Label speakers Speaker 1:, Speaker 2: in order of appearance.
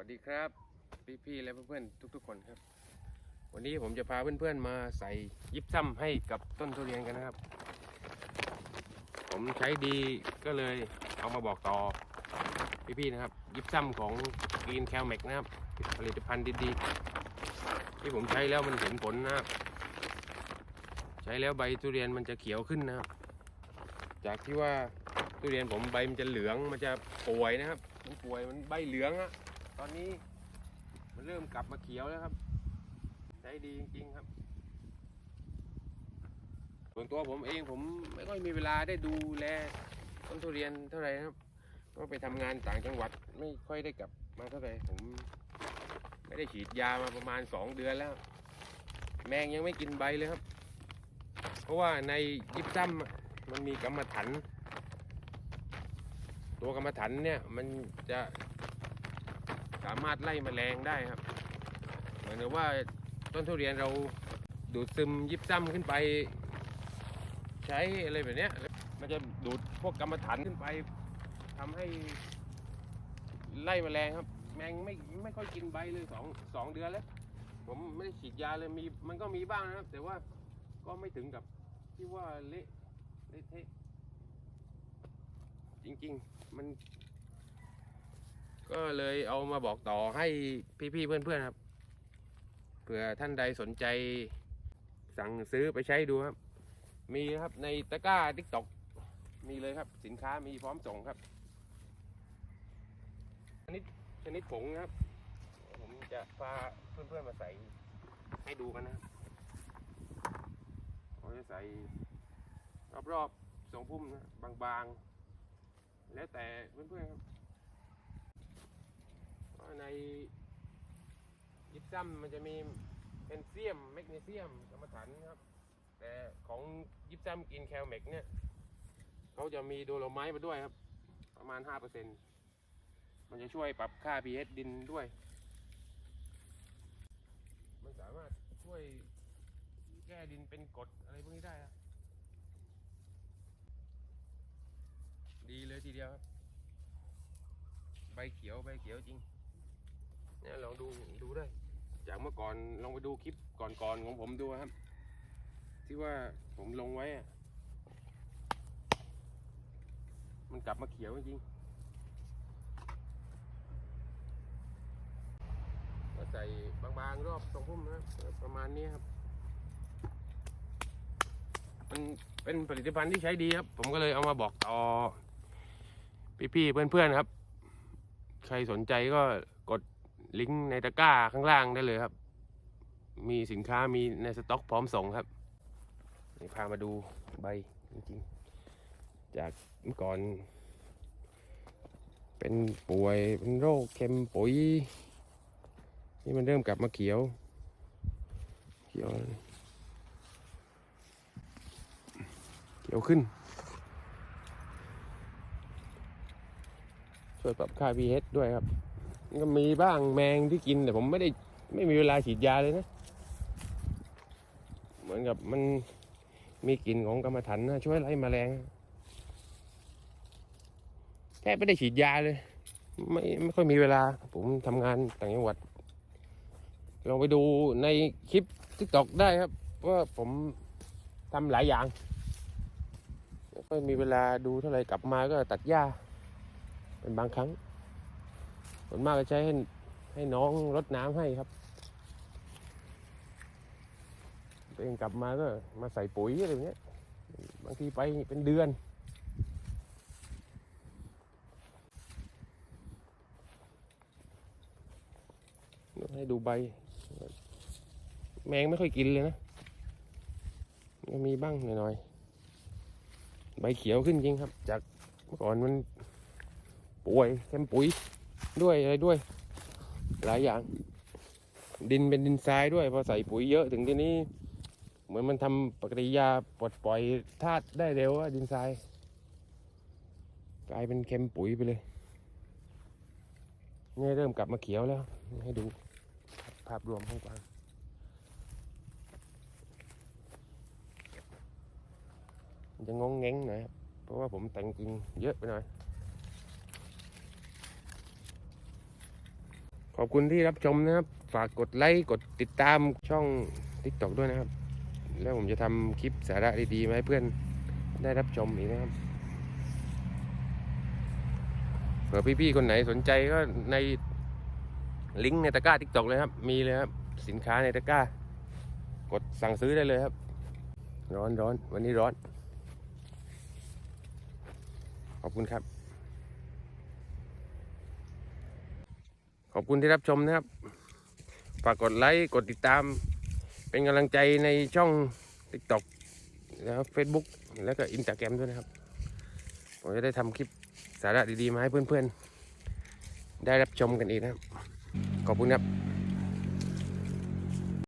Speaker 1: วัสดีครับ พี่ๆและเพื่อนๆทุก ๆ คนครับ วันนี้ผมจะพาเพื่อนๆมาใส่ยิบซ้ำให้กับต้นทุเรียนกันนะครับ ผมใช้ดีก็เลยเอามาบอกต่อพี่ๆนะครับ ยิบซ้ำของกรีนแคลเมกนะครับ ผลิตภัณฑ์ดีๆ ที่ผมใช้แล้วมันเห็นผลนะครับ ใช้แล้วใบทุเรียนมันจะเขียวขึ้นนะครับ จากที่ว่าทุเรียนผมใบมันจะเหลืองมันจะป่วยนะครับ มันป่วยมันใบเหลืองอะ ตอนนี้มันเริ่มกลับมาเขียวแล้วครับใช้ดีจริงๆครับ ส่วนตัวผมเองผมไม่ค่อยมีเวลาได้ดูแลต้นทุเรียนเท่าไหร่ครับก็ไปทำงานต่างจังหวัดไม่ค่อยได้กลับมาเท่าไหร่ผม ไม่ได้ฉีดยามาประมาณสองเดือนแล้ว แมงยังไม่กินใบเลยครับ เพราะว่าในยิบซ้ำมันมีกรรมฐานตัวกรรมฐานเนี่ยมันจะามารถไล่แมลงได้ครับ เหมือนกับว่าต้นทุเรียนเราดูดซึมยิบซ้ำขึ้นไป ใช้อะไรแบบเนี้ยมันจะดูดพวกกรรมฐานขึ้นไปทำให้ไล่แมลงครับ แมงไม่ไม่ค่อยกินใบเลยสองสองเดือนแล้ว ผมไม่ได้ฉีดยาเลยมีมันก็มีบ้างนะครับ แต่ว่าก็ไม่ถึงกับที่ว่าเละเละเทะจริง ๆ มัน ก็เลยเอามาบอกต่อให้พี่ๆเพื่อนๆครับเผื่อท่านใดสนใจ สั่งซื้อไปใช้ดูครับ มีครับในตะกร้าทิกตอกมีเลยครับ สินค้ามีพร้อมส่งครับ ชนิดชนิดผงครับ ผมจะพาเพื่อนๆมาใส่ให้ดูกันนะครับเราจะใส่รอบๆทรงพุ่มนะบางๆ แล้วแต่เพื่อนๆครับเพราะในยิป ซัมมันจะมีเป็นเซียมแมกนีเซียมกรรมฐานครับแต่ของยิปซัมกินแคลเมกเนี่ยเขาจะมีโดโลไมต์มาด้วยครับ ประมาณ 5%มันจะช่วยปรับค่า pH ดินด้วย มันสามารถช่วยแก้ดินเป็นกรดอะไรพวกนี้ได้ครับดีเลยทีเดียวครับ ใบเขียวใบเขียวจริงเนี่ยลองดูดูได้ เมื่อก่อนลองไปดูคลิปก่อนๆของผมดูครับ ที่ว่าผมลงไว้อะมันกลับมาเขียวจริงก็ใส่บางๆรอบตรงพุ่มนะประมาณนี้ครับ มันเป็นผลิตภัณฑ์ที่ใช้ดีครับ ผมก็เลยเอามาบอกต่อพี่ๆเพื่อนๆครับ ใครสนใจก็ ลิงก์ในตะกร้าข้างล่างได้เลยครับ มีสินค้ามีในสต็อกพร้อมส่งครับนี่พามาดูใบจริงๆ จากเมื่อก่อน เป็นป่วยเป็นโรคเค็มปุ๋ย นี่มันเริ่มกลับมาเขียว เขียว เขียวขึ้น ช่วยปรับค่า pH ด้วยครับ ก็มีบ้างแมงที่กินแต่ผมไม่ได้ไม่มีเวลาฉีดยาเลยนะ เหมือนกับมันมีกลิ่นของกรรมฐานนะช่วยไล่แมลงแทบไม่ได้ฉีดยาเลย ไม่ไม่ค่อยมีเวลา ผมทำงานต่างจังหวัดลองไปดูในคลิปทิกตอกได้ครับว่าผมทำหลายอย่างไม่ค่อยมีเวลาดูเท่าไหร่กลับมาก็ตัดหญ้าเป็นบางครั้ง ส่วนมากก็ใช้ให้ให้น้องรดน้ำให้ครับตัวเองกลับมาก็มาใส่ปุ๋ยอะไรอย่างเงี้ย บางทีไปเป็นเดือนให้ดูใบ แมงไม่ค่อยกินเลยนะก็มีบ้างหน่อยๆ ใบเขียวขึ้นจริงครับ จากเมื่อก่อนมันป่วยเค็มปุ๋ย ด้วยอะไรด้วย หลายอย่าง ดินเป็นดินทรายด้วยพอใส่ปุ๋ยเยอะถึงที่นี้ เหมือนมันทำปฏิกิริยาปลดปล่อยธาตุได้เร็วอะดินทรายกลายเป็นเค็มปุ๋ยไปเลยนี่เริ่มกลับมาเขียวแล้ว ให้ดูภาพรวมกว้างๆมันจะงงแงงหน่อยเพราะว่าผมแต่งจริงเยอะไปหน่อย ขอบคุณที่รับชมนะครับ ฝากกดไลค์กดติดตามช่อง TikTok ด้วยนะครับ แล้วผมจะทำคลิปสาระดีๆมาให้เพื่อนได้รับชมอีกนะครับเผื่อพี่ๆคนไหนสนใจก็ในลิงก์ในตะกร้า TikTok เลยครับ มีเลยครับ สินค้าในตะกร้า กดสั่งซื้อได้เลยครับ ร้อนร้อนวันนี้ร้อน ขอบคุณครับ อบคุณที่รับชมนะครับ ฝากกดไลค์กดติดตาม เป็นกำลังใจในช่อง TikTok แล้ว Facebook แล้วก็ Instagram ด้วยนะครับ ผมจะได้ทำคลิปสาระดีๆ มาให้เพื่อนๆ ได้รับชมกันอีกนะครับ ขอบคุณครับ